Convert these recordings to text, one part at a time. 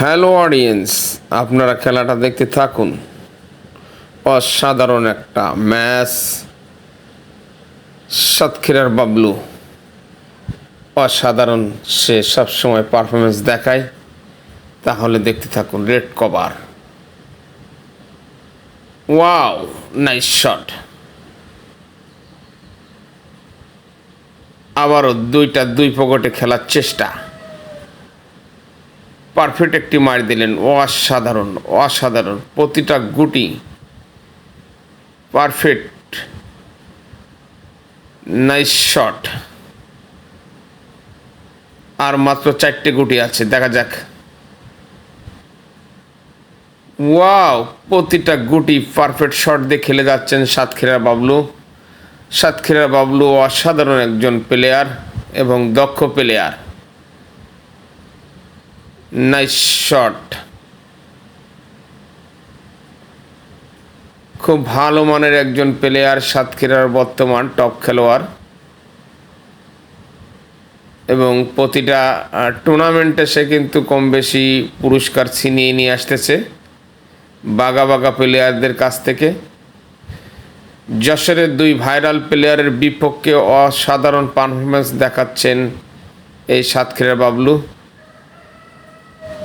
Hello audience, আপনারা খেলাটা দেখতে থাকুন। অসাধারণ একটা ম্যাচ। সাতক্ষীরার বাবলু। অসাধারণ সে সবসময় পারফরমেন্স দেখায়। তাহলে দেখতে থাকুন red cover wow nice shot আবারও দুইটা দুই পকেটে খেলার চেষ্টা। পারফেক্ট একটি মার দিলেন। অসাধারণ অসাধারণ। প্রতিটা গুটি পারফেক্ট নাইস শট আর মাত্র চারটে গুটি আছে, দেখা যাক। ওয়াও প্রতিটা গুটি পারফেক্ট শট দিয়ে খেলে যাচ্ছেন সাতক্ষীরা বাবলু। সাতক্ষীরা বাবলু অসাধারণ একজন প্লেয়ার এবং দক্ষ প্লেয়ার নাইস শট খুব ভালো মানের একজন প্লেয়ার সাতক্ষীরার বর্তমান টপ খেলোয়াড়। এবং প্রতিটা টুর্নামেন্টে সে কিন্তু কম বেশি পুরস্কার ছিনিয়ে নিয়ে আসতেছে। বাগা বাগা প্লেয়ারদের কাছ থেকে। যশোরের দুই ভাইরাল প্লেয়ারের বিপক্ষে অসাধারণ পারফরমেন্স দেখাচ্ছেন এই সাতক্ষীরার বাবলু।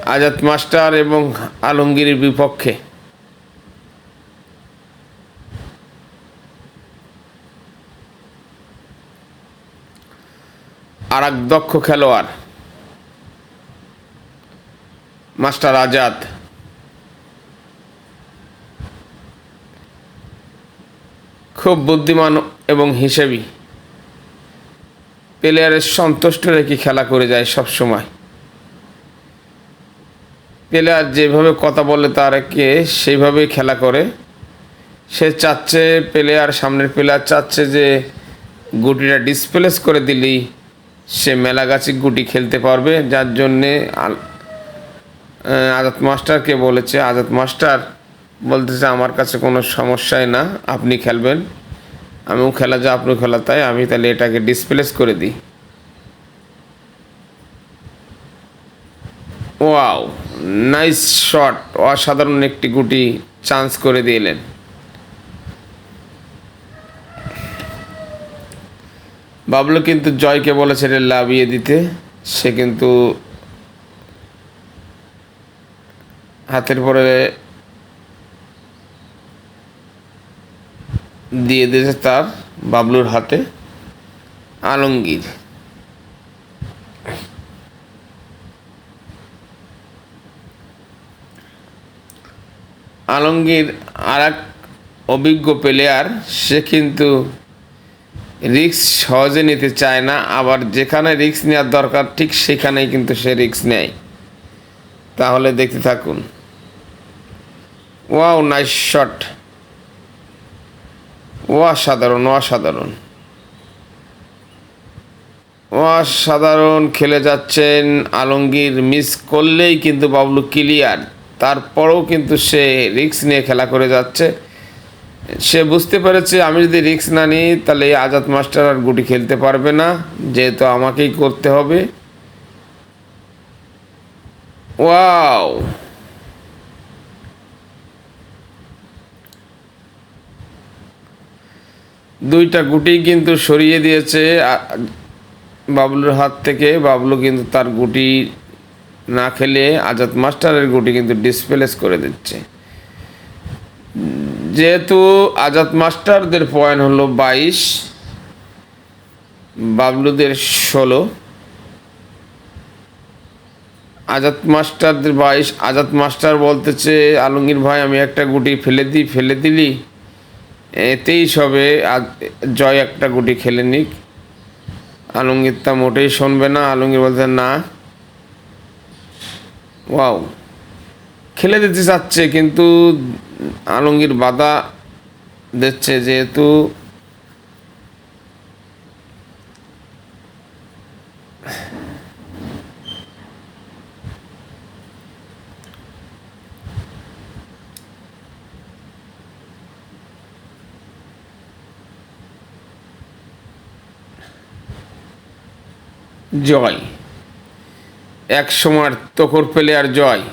আজাদ মাস্টার এবং আলমগীরের বিপক্ষে। আর এক দক্ষ খেলোয়াড়, মাস্টার আজাদ। খুব বুদ্ধিমান এবং হিসেবি। প্লেয়ারের সন্তুষ্ট রেখে খেলা করে যায় সব সময় প্লেয়ার যেভাবে কথা বলে তারকে সেইভাবেই খেলা করে। সে চাচ্ছে প্লেয়ার সামনের প্লেয়ার চাচ্ছে যে গুটিটা ডিসপ্লেস করে দিলেই সে মেলাগাছি গুটি খেলতে পারবে। যার জন্যে আজাদ মাস্টারকে বলেছে, আজাদ মাস্টার, বলতেছে আমার কাছে কোনো সমস্যাই না, আপনি খেলবেন। আমিও খেলা যা আপনিও খেলা তাই, আমি তাহলে এটাকে ডিসপ্লেস করে দিই। ওয়াও। নাইস শট, অসাধারণ একটি গুটি চান্স করে দিলেন। বাবলু কিন্তু জয়কে বলেছে রে লাভিয়ে দিতে, সে কিন্তু হাতের পরে দিয়ে দিয়েছে তার বাবলুর হাতে আলমগীর। আলমগীর আর এক অভিজ্ঞ প্লেয়ার সে কিন্তু রিক্স সহজে নিতে চায় না। আবার যেখানে রিক্স নেওয়ার দরকার, ঠিক সেখানেই কিন্তু সে রিক্স নেয়। তাহলে দেখতে থাকুন। ওয়াও নাইস শট ও অসাধারণ অসাধারণ অসাধারণ খেলে যাচ্ছেন আলমগীর। মিস করলেই কিন্তু বাবলু ক্লিয়ার তারপরেও কিন্তু সে রিক্স নিয়ে খেলা করে যাচ্ছে। সে বুঝতে পেরেছে, আমি যদি রিক্স না নিই, তাহলে এই আজাদ মাস্টার আর গুটি খেলতে পারবে না। যেহেতু আমাকেই করতে হবে। ওয়াও! দুইটা গুটি কিন্তু সরিয়ে দিয়েছে বাবলুর হাত থেকে। বাবলু কিন্তু তার গুটি না খেলে আজাদ মাস্টারের গুটি কিন্তু ডিসপ্লেস করে দিচ্ছে। যেহেতু আজাদ মাস্টারদের পয়েন্ট হলো বাইশ, বাবলুদের ষোলো, আজাদ মাস্টারদের বাইশ, আজাদ মাস্টার বলতেছে, আলমগীর ভাই, আমি একটা গুটি ফেলে দিই, ফেলে দিলি। এতেই সবে জয় একটা গুটি খেলে নিক। আলমগীর তা মোটেই শুনবে না। আলমগীর বলতে না। ওয়াও। খেলে দিতে চাচ্ছে কিন্তু আলমগীর বাধা দিচ্ছে যেহেতু জয়। এক সময়ের পেলে প্লেয়ার জয়।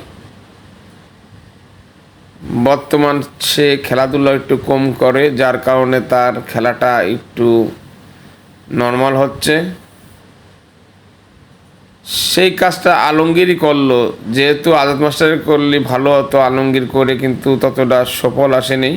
বর্তমান সে খেলাধুলা একটু কম করে, যার কারণে তার খেলাটা একটু নর্মাল হচ্ছে। সেই কাজটা আলমগীরই করল। যেহেতু আজাদ মাস্টারের করলে ভালো হতো আলমগীর করে, কিন্তু ততটা সফল আসেনি।